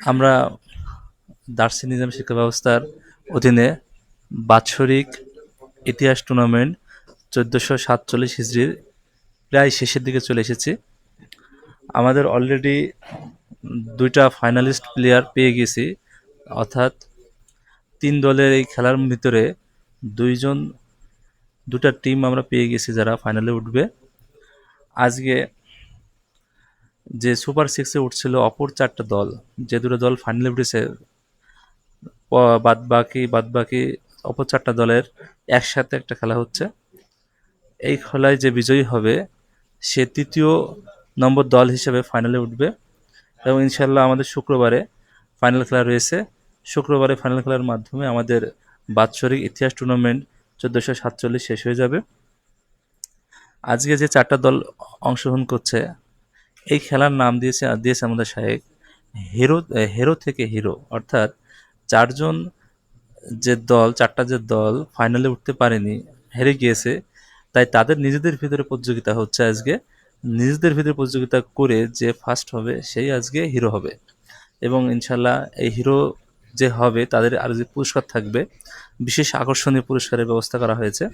আমরা দার্সি নিজাম শিক্ষা ব্যবস্থার অধীনে বাৎসরিক ইতিহাস টুর্নামেন্ট চোদ্দোশো সাতচল্লিশ হিজড়ির প্রায় শেষের দিকে চলে এসেছি। আমাদের অলরেডি দুইটা ফাইনালিস্ট প্লেয়ার পেয়ে গেছি, অর্থাৎ তিন দলের এই খেলার ভিতরে দুইজন, দুটা টিম আমরা পেয়ে গেছি যারা ফাইনালে উঠবে। আজকে যে সুপার সিক্সে উঠছিল অপর চারটা দল, যে দুটো দল ফাইনালে উঠেছে বাদ বাকি বাদ বাকি অপর চারটা দলের একসাথে একটা খেলা হচ্ছে। এই খেলায় যে বিজয়ী হবে, সে তৃতীয় নম্বর দল হিসেবে ফাইনালে উঠবে এবং ইনশাল্লাহ আমাদের শুক্রবারে ফাইনাল খেলা রয়েছে। শুক্রবারে ফাইনাল খেলার মাধ্যমে আমাদের বাৎসরিক ইতিহাস টুর্নামেন্ট চোদ্দোশো সাতচল্লিশ শেষ হয়ে যাবে। আজকে যে চারটা দল অংশগ্রহণ করছে এই খেলার নাম দিয়েছে দিয়েছে আমাদের শাহেক হিরো হিরো থেকে হিরো, অর্থাৎ চারজন যে দল, চারটা যে দল ফাইনালে উঠতে পারেনি, হেরে গিয়েছে। তাই তাদের নিজেদের ভিতরে প্রতিযোগিতা হচ্ছে আজকে। নিজেদের ভিতরে প্রতিযোগিতা করে যে ফার্স্ট হবে, সেই আজকে হিরো হবে। এবং ইনশাল্লাহ এই হিরো যে হবে, তাদের আর যে পুরস্কার থাকবে, বিশেষ আকর্ষণীয় পুরস্কারের ব্যবস্থা করা হয়েছে।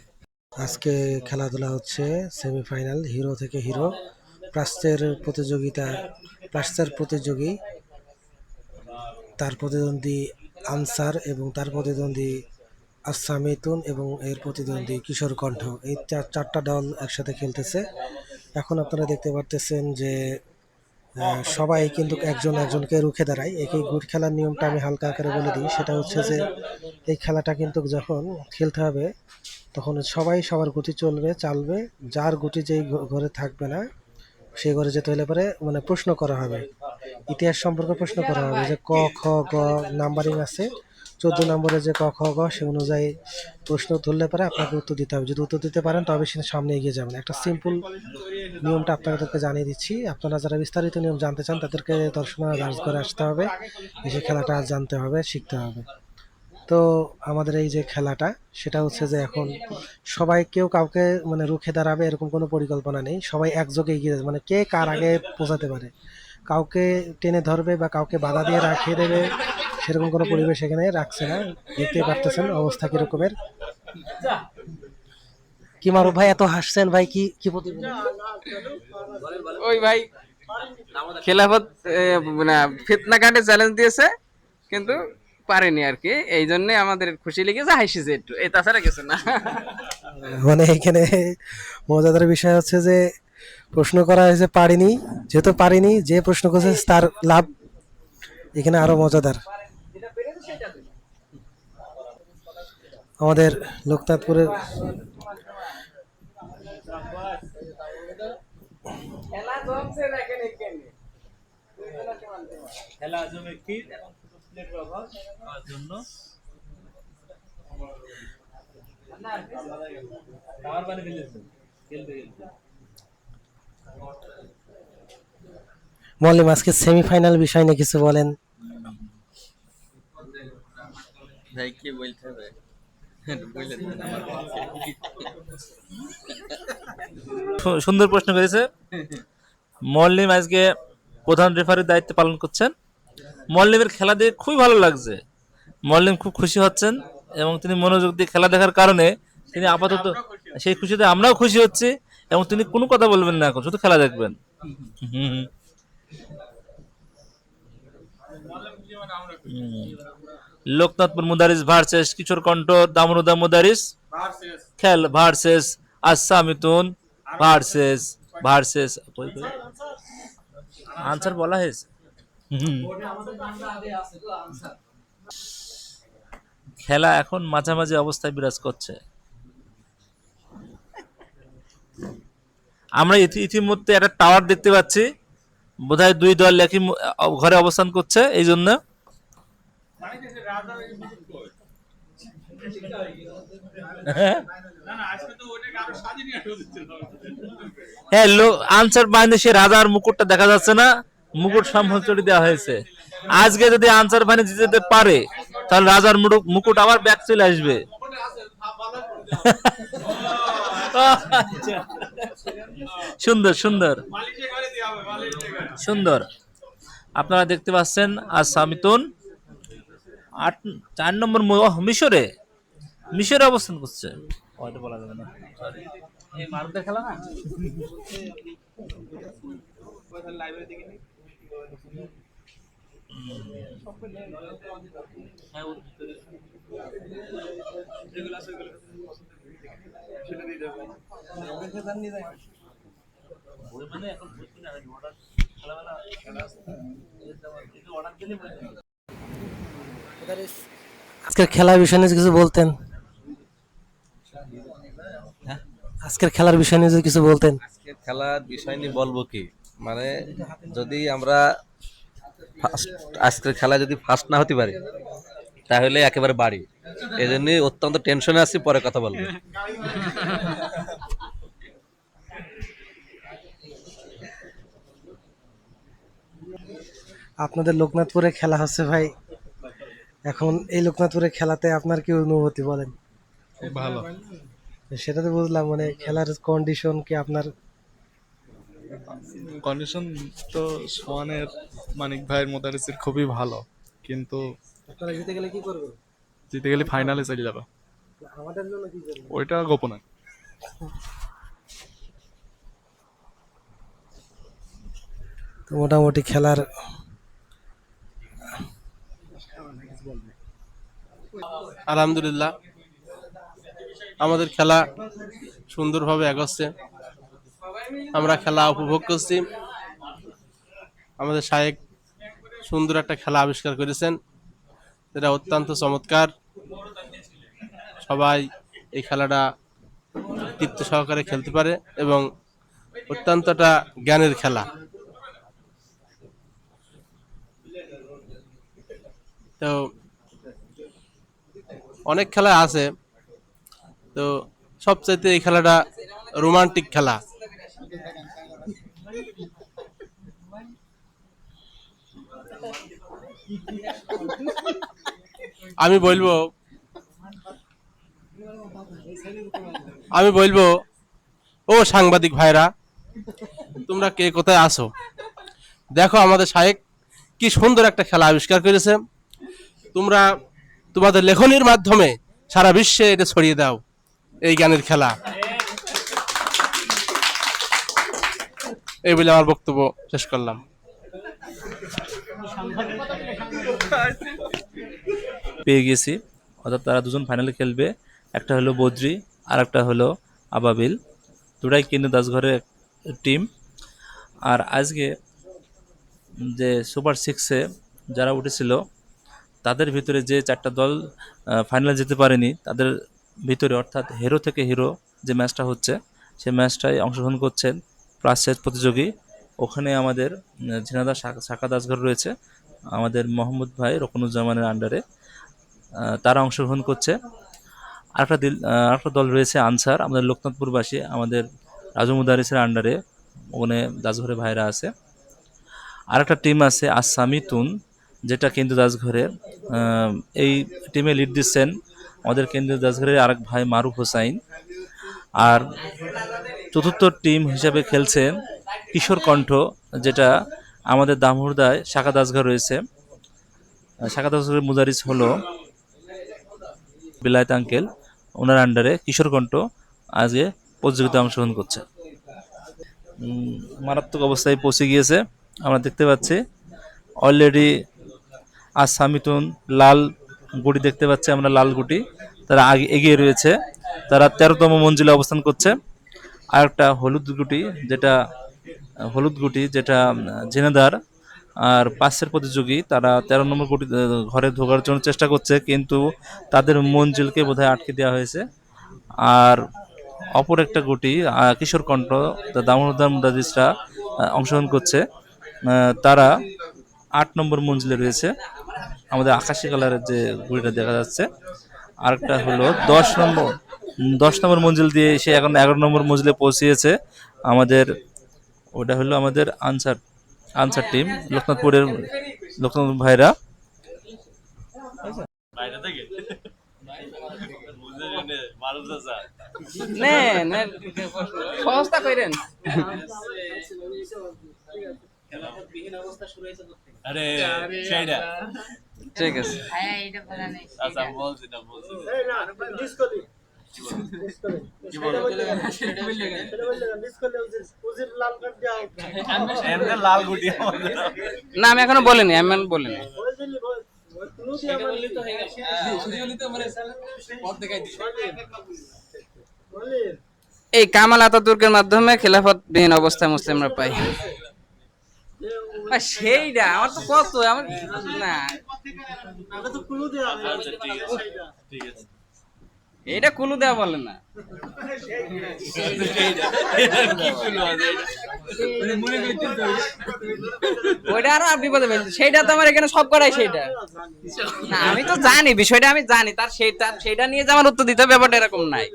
আজকে খেলাধুলা হচ্ছে সেমিফাইনাল হিরো থেকে হিরো প্রাচ্যের প্রতিযোগিতা প্রাচ্যের প্রতিযোগী, তার প্রতিদ্বন্দ্বী আনসার এবং তার প্রতিদ্বন্দ্বী আসামিতুন এবং এর প্রতিদ্বন্দ্বী কিশোর কণ্ঠ। এই চার চারটা দল একসাথে খেলতেছে। এখন আপনারা দেখতে পারতেছেন যে সবাই কিন্তু একজন একজনকে রুখে দাঁড়ায়। একই গুড খেলার নিয়মটা আমি হালকা আকারে বলে দিই। সেটা হচ্ছে যে, এই খেলাটা কিন্তু যখন খেলতে হবে, তখন সবাই সবার গুটি চলবে, চালবে। যার গুটি যেই ঘরে থাকবে না সেই ঘরে যেতে হলে পরে মানে প্রশ্ন করা হবে। ইতিহাস সম্পর্কে প্রশ্ন করা হবে যে ক, খ, গ নাম্বারিং আছে। চোদ্দ নম্বরে যে ক, খ, গ সে অনুযায়ী প্রশ্ন ধরলে পরে আপনাকে উত্তর দিতে হবে। যদি উত্তর দিতে পারেন তবে সে সামনে এগিয়ে যাবেন একটা সিম্পল নিয়মটা আপনাদেরকে জানিয়ে দিচ্ছি। আপনারা যারা বিস্তারিত নিয়ম জানতে চান তাদেরকে দর্শনা দাস করে আসতে হবে। এসে খেলাটা জানতে হবে, শিখতে হবে। তো আমাদের এই যে খেলাটা, সেটা হচ্ছে যে এখন সবাই কেউ কাউকে মানে রুখে দাঁড়াবে এরকম কোনো পরিকল্পনা নেই। সবাই একযোগে এগিয়ে যাবে। মানে কে কার আগে পৌঁছাতে পারে? কাউকে টেনে ধরবে বা কাউকে বাধা দিয়ে রাখিয়ে দেবে, সেরকম কোনো পরিবেশ এখানে রাখছে না। দেখতেই পারতেছেন অবস্থা কীরকমের। কি মারো ভাই, এত হাসছেন ভাই, কি কি ওই ভাই, খেলাফত মানে ফিতনা কাটে চ্যালেঞ্জ দিয়েছে, কিন্তু পারেনি আর কি এই জন্য আমাদের খুশি লেগেছে হাসিছে একটু। এ তাছাড়া কিছু না। মানে এখানে মজাদার বিষয় হচ্ছে যে প্রশ্ন করা হয়েছে পারিনি যেহেতু পারিনি যে প্রশ্ন করছে তার লাভ এখানে আরও মজাদার। আমাদের লোকনাথপুরের খেলা জমে কি এখন ছোট প্লেটের অভাব তার জন্য খাবার পানি ফেলেছে খেলতে খেলতে মল্লিম আজকে সেমিফাইনাল বিষয় নিয়ে কিছু বলেন। ভাই কি বলতে হবে? সুন্দর প্রশ্ন করেছে। মল্লিম আজকে প্রধান রেফারির দায়িত্ব পালন করছেন। মল্লিমের খেলা দেখে খুবই ভালো লাগছে মল্লিম খুব খুশি হচ্ছেন এবং তিনি মনোযোগ দিয়ে খেলা দেখার কারণে তিনি আপাতত সেই খুশিতে আমরাও খুশি হচ্ছি এবং তিনি কোনো কথা বলবেন না এখন, শুধু খেলা দেখবেন। লোকনাথপুর মুদারিস ভার্সেস কিশোর কণ্ঠ দামরুদা মুদারিস খেল ভার্সেস আসামিতুন ভার্সেস ভার্সেস আনসার বলা হয়েছে। খেলা এখন মাঝামাঝি অবস্থায় বিরাজ করছে। আমরা ইতিমধ্যে একটা টাওয়ার দেখতে পাচ্ছি। বোধহয় দুই দল একই ঘরে অবস্থান করছে এই জন্য হ্যাঁ আনসার বাহিনী সে রাজার মুকুটটা দেখা যাচ্ছে না। মুকুট সম্ভবচড়ি দেওয়া হয়েছে। আজকে যদি আনসার বাহিনী জিতে যেতে পারে তাহলে রাজার মুকুট- মুকুট আবার ব্যাক চলে আসবে। সুন্দর সুন্দর। সুন্দর। আপনারা দেখতে পাচ্ছেন আজ সামিতুন আট চার নম্বর মিশরে। মিশরে অবস্থান করছে। ওটা বলা যাবে না। ভারতের খেলা না? আজকের খেলার বিষয় নিয়ে কিছু বলতেন। আজকের খেলার বিষয় নিয়ে কিছু বলতেন। আজকে খেলার বিষয় নিয়ে বলব কি? মানে যদি আমরা ফার্স্ট আজকের খেলা যদি ফার্স্ট না হতে পারি তাহলে একেবারে বাড়ি। এই জন্যই অত্যন্ত টেনশনে আছি পরে কথা বলব। আপনাদের লোকনাথপুরে খেলা হচ্ছে ভাই। এখন এই লোকনাথপুরে খেলাতে আপনার কি অনুভূতি বলেন? ভালো। সেটা তো বুঝলাম মানে খেলার কন্ডিশন কি আপনার কন্ডিশন তো সোয়ানের মানিক ভাইয়ের মোদারিসের খুবই ভালো কিন্তু আপনারা জিতে গেলে কি করবেন জিতে গেলে ফাইনালে চলে যাবে। আমাদের জন্য কি করবেন ওইটা গোপন। তো মোটামুটি খেলার আলহামদুলিল্লাহ আমাদের খেলা সুন্দরভাবে এগোচ্ছে। আমরা খেলা উপভোগ করছি। আমাদের শায়েক সুন্দর একটা খেলা আবিষ্কার করেছেন। যেটা অত্যন্ত চমৎকার। সবাই এই খেলাটা তৃপ্ত সহকারে খেলতে পারে এবং অত্যন্ত একটা জ্ঞানের খেলা। তো অনেক খেলা আছে। তো সবচাইতে এই খেলাটা রোমান্টিক খেলা। আমি বলব আমি বলব, ও সাংবাদিক ভাইরা, তোমরা কে কোথায় আসো দেখো আমাদের শায়েক কি সুন্দর একটা খেলা আবিষ্কার করেছে। তোমরা তোমাদের লেখনির মাধ্যমে সারা বিশ্বে এটা ছড়িয়ে দাও, এই গানের খেলা। এই বলে আমার বক্তব্য শেষ করলাম। পেয়ে গেছি। অর্থাৎ তারা দুজন ফাইনালে খেলবে। একটা হলো বদ্রি আর একটা হলো আবাবিল। দুটাই কেন্দ্র দাসঘরের টিম আর আজকে যে সুপার সিক্সে যারা উঠেছিল, তাদের ভিতরে যে চারটা দল ফাইনালে যেতে পারেনি, তাদের ভিতরে অর্থাৎ হিরো থেকে হিরো যে ম্যাচটা হচ্ছে সেই ম্যাচটায় অংশগ্রহণ করছেন। শেষ প্রতিযোগী। ওখানে আমাদের ঝিনাদা শাখা- দাসঘর রয়েছে। আমাদের মোহাম্মদ ভাই রকনুজ্জামানের আন্ডারে তারা অংশগ্রহণ করছে। আরেকটা দিল আরেকটা দল রয়েছে আনসার, আমাদের লোকনাথপুরবাসী, আমাদের রাজু মুদারিসের আন্ডারে ওখানে দাসঘরে ভাইরা আছে। আরেকটা টিম আছে আসামি তুন, যেটা কেন্দ্রীয় দাসঘরে এই টিমে লিড দিচ্ছেন আমাদের কেন্দ্রীয় দাসঘরের আরেক ভাই মারুফ হোসাইন। আর চতুর্থ টিম হিসাবে খেলছে কিশোর কণ্ঠ, যেটা আমাদের দামহুরদায় শাখা দাসঘর রয়েছে। শাখা দাসঘরের মুদারিস হলো বিলায়ত আঙ্কেল। ওনার আন্ডারে কিশোর কণ্ঠ আজকে প্রতিযোগিতায় অংশগ্রহণ করছে। মারাত্মক অবস্থায় পৌঁছে গিয়েছে। আমরা দেখতে পাচ্ছি অলরেডি আজ সামিতুন লাল গুটি দেখতে পাচ্ছি আমরা, লাল গুটি। তারা আগে এগিয়ে রয়েছে। তারা তেরোতম মঞ্জিলে অবস্থান করছে। আর একটা হলুদ গুটি যেটা হলুদ গুটি যেটা উম, ঝিনেদার আর পাশের প্রতিযোগী তারা তেরো নম্বর গুটি ঘরে ঢোকার জন্য চেষ্টা করছে কিন্তু তাদের মঞ্জিলকে বোধহয় আটকে দেওয়া হয়েছে। আর অপর একটা গুটি কিশোর কণ্ঠ দামোদর মুদাদিসরা অংশগ্রহণ করছে। তারা আট নম্বর মঞ্জিলে রয়েছে। আমাদের আকাশি কালারের যে গুড়িটা দেখা যাচ্ছে। আরেকটা হলো দশ নম্বর দশ নম্বর মঞ্জিল দিয়ে এসে এখন এগারো নম্বর মঞ্জিলে পৌঁছিয়েছে। আমাদের ওটা হলো আমাদের আনসার আনসার টিম লোকনাথপুরের লোকনাথ ভাইরা। ঠিক আছে। না আমি এখনও বলিনি আমি বলিনি। এই কামাল আতাতুর্কের মাধ্যমে খেলাফত বিহীন অবস্থায় মুসলিমরা পাই সেইটা আমার তো কত আমার না। এইটা কুলু দেওয়া বলে না। ওইটা আরও আর বিপদে ফেলছে। সেইটা তো আমার এখানে সব করাই সেইটা। না আমি তো জানি বিষয়টা আমি জানি তার সেইটা সেইটা নিয়ে যে আমার উত্তর দিতে হবে ব্যাপারটা এরকম নাই।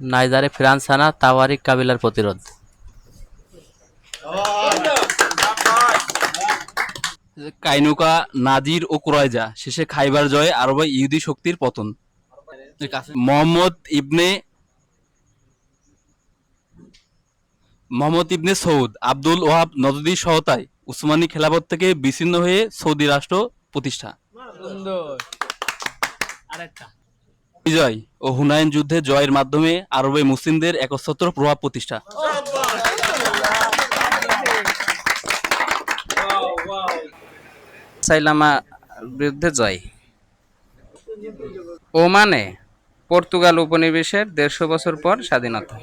নাইজারে ফ্রান্স আনা তাওয়ারিক কাবিলার প্রতিরোধ। কাইনুকা, নাজির ও কুরাইজা, শেষে খাইবার জয়ে আরবে ইহুদি শক্তির পতন। মোহাম্মদ ইবনে মোহাম্মদ ইবনে সৌদ আব্দুল ওহাব নদীর সহতায় উসমানী খেলাফত থেকে বিচ্ছিন্ন হয়ে সৌদি রাষ্ট্র প্রতিষ্ঠা। বিজয় ও হুনায়ন যুদ্ধে জয়ের মাধ্যমে আরবে মুসলিমদের একচ্ছত্র প্রভাব প্রতিষ্ঠা। সাইলামা বিরুদ্ধে জয়। ওমানে পর্তুগাল উপনিবেশের দেড়শো বছর পর স্বাধীনতা।